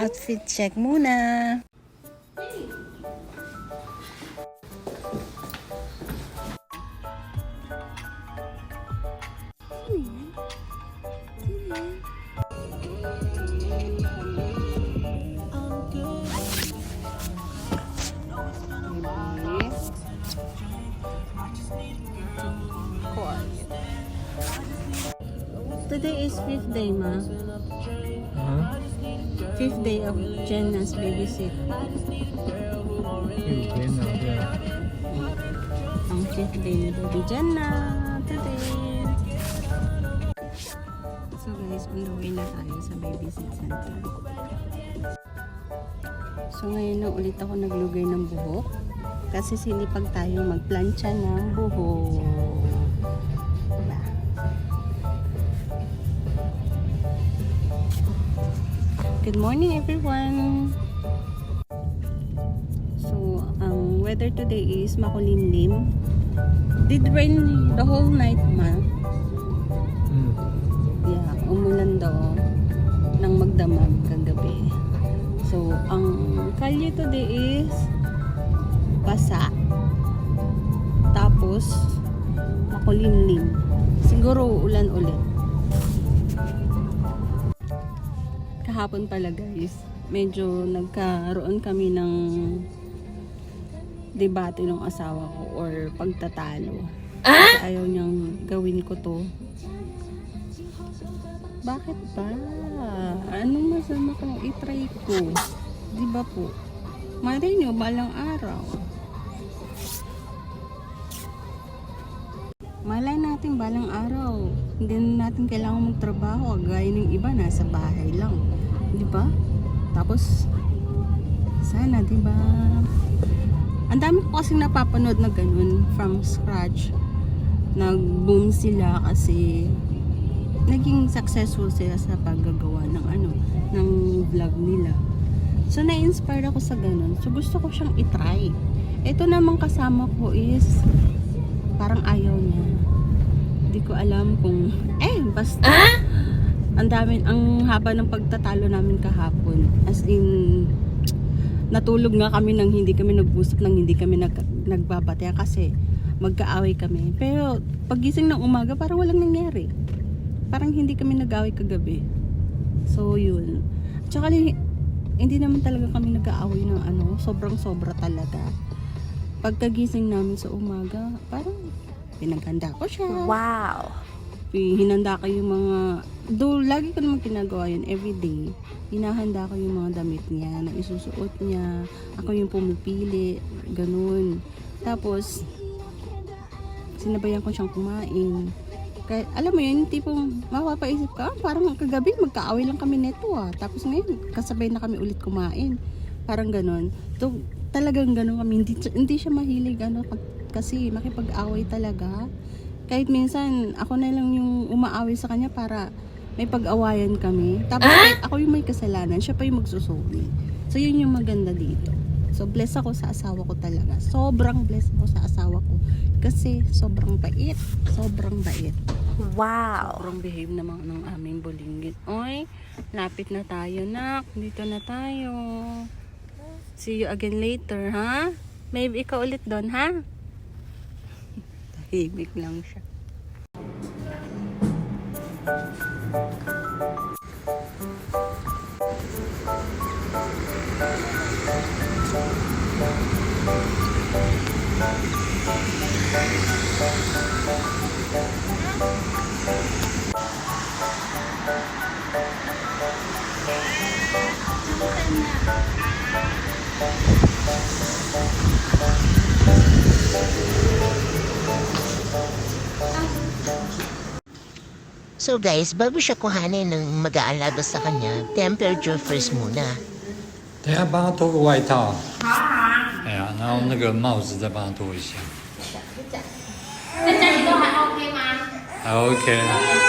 Outfit check muna. Today is fifth day, ma. Fifth day of Jenna's babysit. Fifteen na, yeah. Ang fifth day ni Baby Jenna today. So guys, on the way na tayo sa babysit center. So ngayon na ulit ako naglugay ng buhok. Kasi sinipag tayo magplancha ng buhok. Good morning everyone! So, ang weather today is makulimlim. Did rain the whole night, ma? Mm. Yeah, umulan daw ng magdamag kagabi. So, ang kalye today is basa. Tapos, makulimlim. Siguro ulan ulit. Kahapon pala guys, medyo nagkaroon kami ng debate ng asawa ko or pagtatalo. Kasi ayaw niyang gawin ko to. Bakit ba? Anong masama kung itry ko? Di ba po? Malay nyo, balang araw. Malay natin balang araw. Hindi na natin kailangan magtrabaho. Gaya ng iba, nasa bahay lang. Di ba? Tapos, sana, di ba? Ang dami ko kasing napapanood na ganun from scratch. Nag-boom sila kasi naging successful sila sa paggagawa ng ano, ng vlog nila. So, na-inspire ako sa ganun. So, gusto ko siyang itry. Ito namang kasama ko is parang ayaw niya. Hindi ko alam kung eh, basta ang dami, ang haba ng pagtatalo namin kahapon. As in, natulog nga kami nang hindi kami nag-usap, nang hindi kami nag, nagbabataya kasi magkaaway kami. Pero pagising ng umaga, parang walang nangyari. Parang hindi kami nag-away kagabi. So, yun. Tsaka hindi naman talaga kami nag-aaway ng ano, sobrang sobra talaga. Pagkagising namin sa umaga, parang pinaghanda ko siya. Wow. Hinanda ko yung mga, do lagi ko naman ginagawa yun everyday. Hinahanda ko yung mga damit niya na isusuot niya. Ako yung pumipili, ganun. Tapos, sinabayan ko siyang kumain. Kaya, alam mo yun, tipong mapapaisip ka, ah, parang kagabi magkaaway lang kami neto ah. Tapos ngayon, kasabay na kami ulit kumain. Parang ganun. So, talagang ganun kami. Hindi, hindi siya mahilig ano, pag, kasi makipag-away talaga. Kahit minsan, ako na lang yung umaaway sa kanya para may pag-awayan kami. Tapos kahit ako yung may kasalanan, siya pa yung magsusuli. So, yun yung maganda dito. So, bless ako sa asawa ko talaga. Sobrang bless ako sa asawa ko. Kasi sobrang bait. Sobrang bait. Wow. Sobrang behave naman ng aming bulinggit. Oy, lapit na tayo, nak. Dito na tayo. See you again later, ha? Maybe ikaw ulit doon, ha? Tahimik lang siya. So guys, bago siya kuhanin ng mag-aalaga sa kanya, temperature first muna. 等一下帮他脱个外套。好啊。哎呀，然后那个帽子再帮他脱一下。在家里都还 OK 吗？还 OK 啦。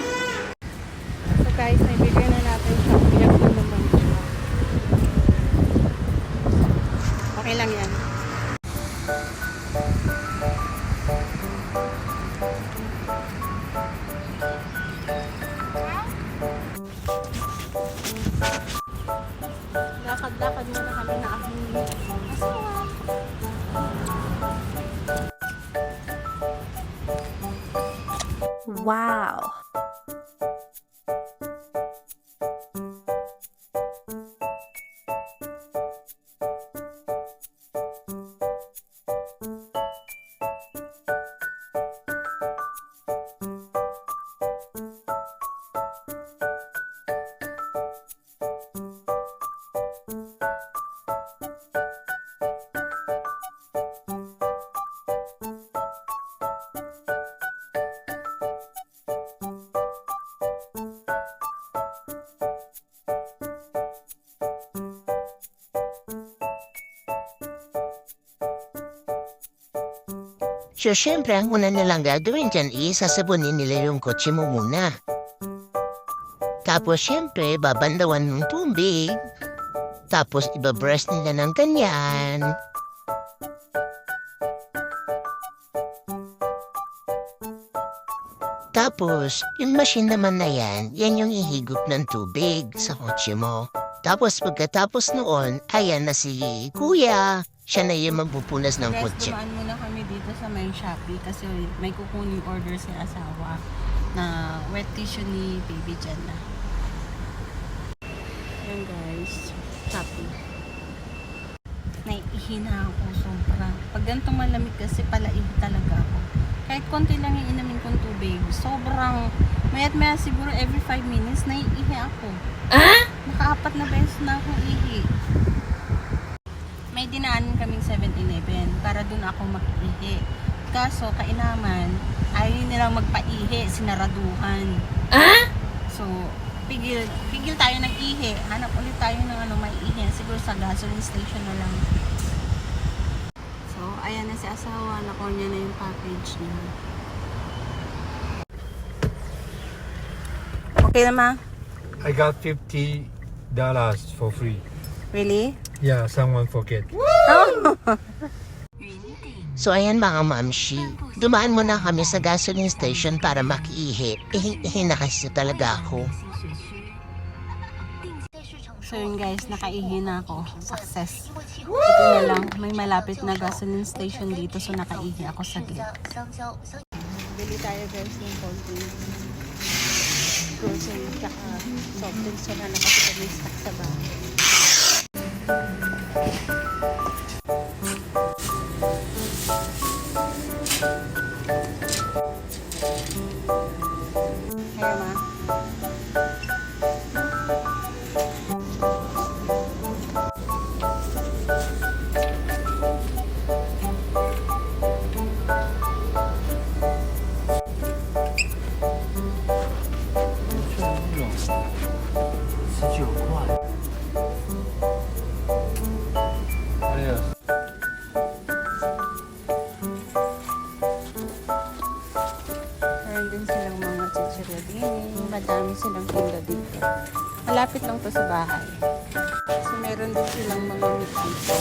Wow. So, syempre, ang una nilang gagawin dyan is sasabunin nila yung kotse mo muna. Tapos, syempre, babandawan ng tubig. Tapos, ibabrush nila ng ganyan. Tapos, yung machine naman na yan, yan yung ihigop ng tubig sa kotse mo. Tapos, pagkatapos noon, ayan na si Kuya. Siya na yung magpupunas ng kotse. dumaan muna kami dito sa may Shopee kasi may kukuning order si asawa na wet tissue ni baby dyan na. Yan guys, Shopee. Naiihi na ako sobra. Pag ganitong malamig kasi palaihi talaga ako. Kahit konti lang yung inamin kong tubig, sobrang, mayat maya siguro every 5 minutes, naiihi ako. Ah? Nakaapat na beses na akong ihi may dinaanan kaming 7-Eleven para doon ako makiihi. Kaso, kainaman, ayaw nilang magpaihi, sinaraduhan. Ah? So, pigil, pigil tayo ng ihi. Hanap ulit tayo ng ano, may ihi. Siguro sa gasoline station na lang. So, ayan na si asawa. Nakuha niya na yung package niya. Okay na ma? I got fifty dollars for free. Really? Yeah, someone forget. So ayan mga mamshi, dumaan muna kami sa gasoline station para makiihi. Ihi-ihi na kasi talaga ako. So yun guys, nakaihi na ako. Success. Ito na lang, may malapit na gasoline station dito so nakaihi ako saglit. Bili tayo guys ng konting grocery tsaka soft drinks so na stock sa bahay. So,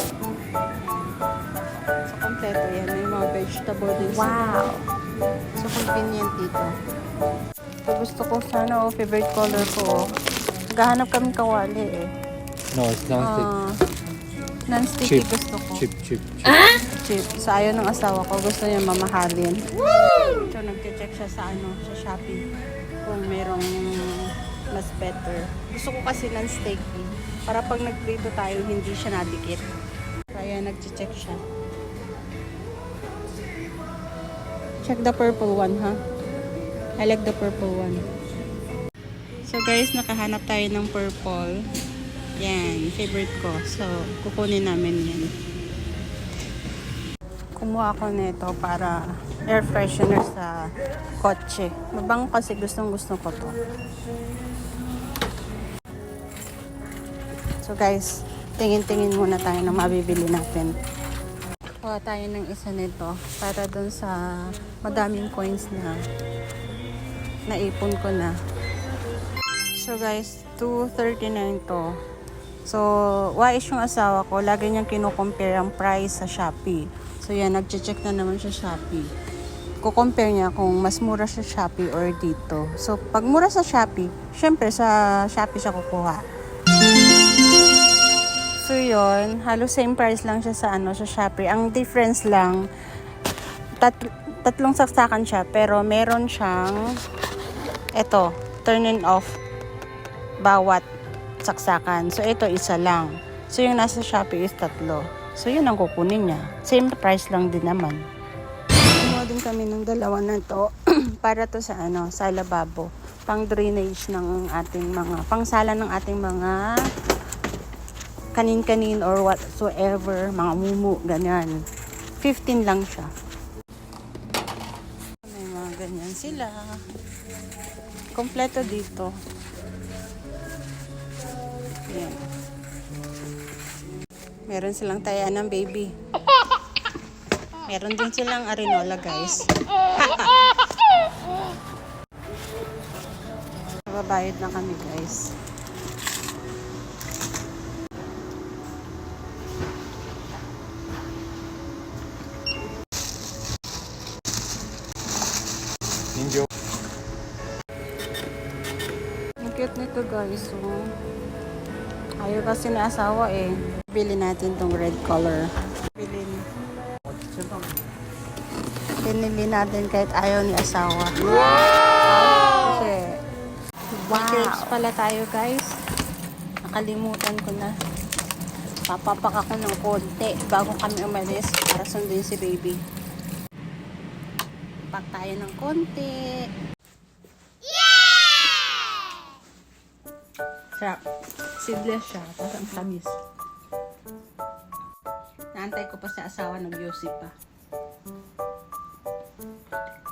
kompleto yan. May mga vegetable din. Wow. So, convenient dito. So, gusto ko sana, oh, favorite color ko, oh. Naghahanap kami kawali, eh. No, it's non-stick. Ah, non-sticky Chip. gusto ko. chip, chip, chip. cheap. Sa ayaw ng asawa ko, gusto niya mamahalin. So, nagche-check siya sa ano, sa Shopee kung merong mas better. Gusto ko kasi ng sticky para pag nagprito tayo, hindi siya nadikit. Kaya nagche-check siya. Check the purple one, ha? I like the purple one. So guys, nakahanap tayo ng purple. Yan, favorite ko. So, kukunin namin yan kumuha ako nito para air freshener sa kotse. Mabango kasi gustong gusto ko to. So guys, tingin-tingin muna tayo na mabibili natin. Kuha tayo ng isa nito para dun sa madaming coins na naipon ko na. So guys, 239 to. So, wais yung asawa ko, lagi niyang kinukompare ang price sa Shopee. So yan, nagche-check na naman siya Shopee. Kukompare niya kung mas mura sa Shopee or dito. So, pag mura sa Shopee, syempre sa Shopee siya kukuha. So yun, halos same price lang siya sa ano sa Shopee. Ang difference lang, tat tatlong saksakan siya pero meron siyang eto, turn off bawat saksakan. So ito isa lang. So yung nasa Shopee is tatlo. So yun ang kukunin niya. Same price lang din naman. Kumuha din kami ng dalawa na to para to sa ano, sa lababo. Pang drainage ng ating mga, pangsala ng ating mga kanin-kanin or whatsoever, mga mumu, ganyan. 15 lang siya. May mga ganyan sila. Kompleto dito. Ayan. Meron silang tayaan ng baby. Meron din silang arenola, guys. Babayad na kami, guys. Ninja. Ang cute nito, guys. Oh. Ayaw kasi na asawa eh. Bili natin tong red color. Bili Pinili natin kahit ayaw ni asawa. Wow! Kasi, wow! pala tayo, guys. Nakalimutan ko na. Papapak ako ng konti bago kami umalis para sundin si baby. Pak tayo ng konti. Sarap. Seedless siya. Tapos ang tamis. Naantay ko pa sa asawa nag-yosi pa.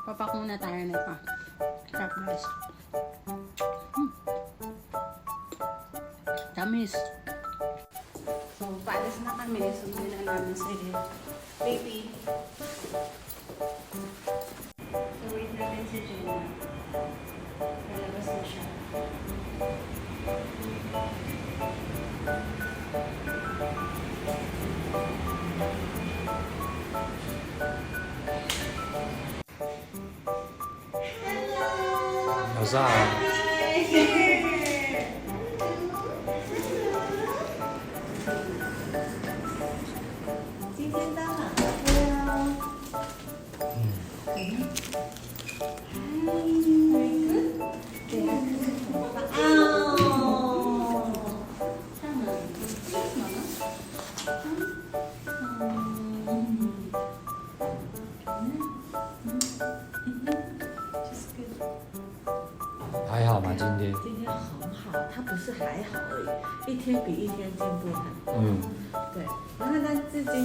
Papak muna tayo nito. Sarap guys. Hmm. Tamis. So, paalis na kami. Sundin na namin si baby. So, wait natin si Jenna. Lalabas na siya. What's up? 음. 还好吗？今天？今天很好，他不是还好而已，一天比一天进步很多。嗯，对，然后但是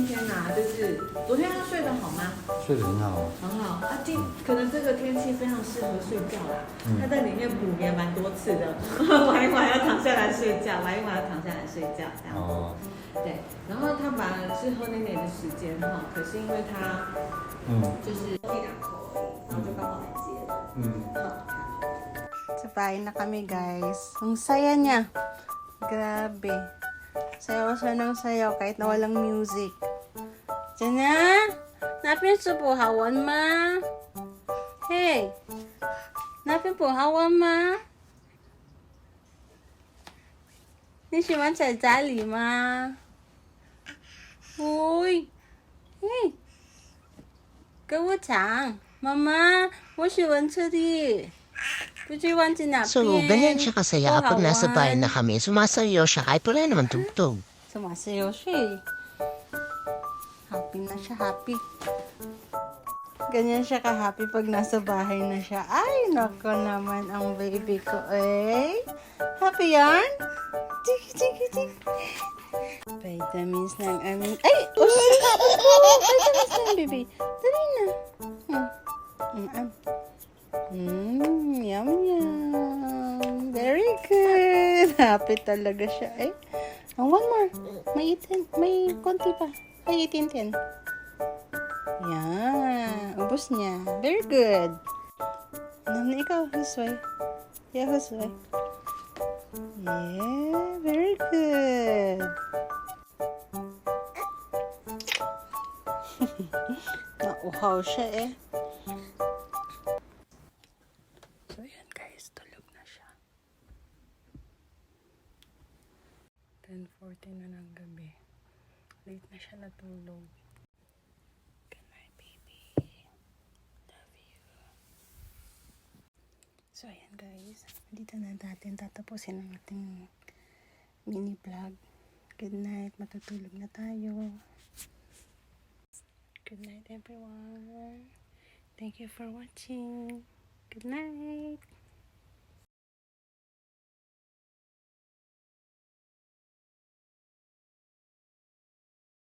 今天啊、就是昨天他睡得好吗？睡得很好。很好啊，今可能这个天气非常适合睡觉啦。嗯他在里面补眠蛮多次的，玩一玩要躺下来睡觉，玩一玩要躺下来睡觉这样。哦，对，然后他本来是喝奶奶的时间哈，可是因为他嗯就是一两口而已，然后就刚好来接了。嗯，好。Sa bahay na kami, guys. Ang saya niya. Grabe. Sayaw siya ng sayaw kahit na walang music. 奶奶，那边是不好玩吗？嘿，那边不好玩吗？你喜欢采家里吗？喂，嘿，给我尝。妈妈，我喜欢吃的，不要忘记那边。所以，每年吃个三亚，过年是摆那下面，是不是有小孩不能玩兔兔？是不是有水？Happy na siya, happy. Ganyan siya ka-happy pag nasa bahay na siya. Ay, nako naman ang baby ko eh. Happy yan? Tiki, tiki, tiki. Vitamins ng aming... Ay! Oh, Vitamins ng baby. Dali na. Hmm. Mm, am. Mm, yum, yum. Very good. Happy talaga siya. Ay, oh, one more. May itin. May konti pa. Ay, itin-tin. Yan. Ubus niya. Very good. Ano na ikaw, Husway? Yeah, Husway. Yeah, very good. Nauhaw siya eh. So, yan guys. Tulog na siya. 10.40 na ng gabi. Late na siya natulog. Good night, baby. Love you. So, ayan guys. Dito na natin tatapusin ang ating mini vlog. Good night. Matutulog na tayo. Good night, everyone. Thank you for watching. Good night.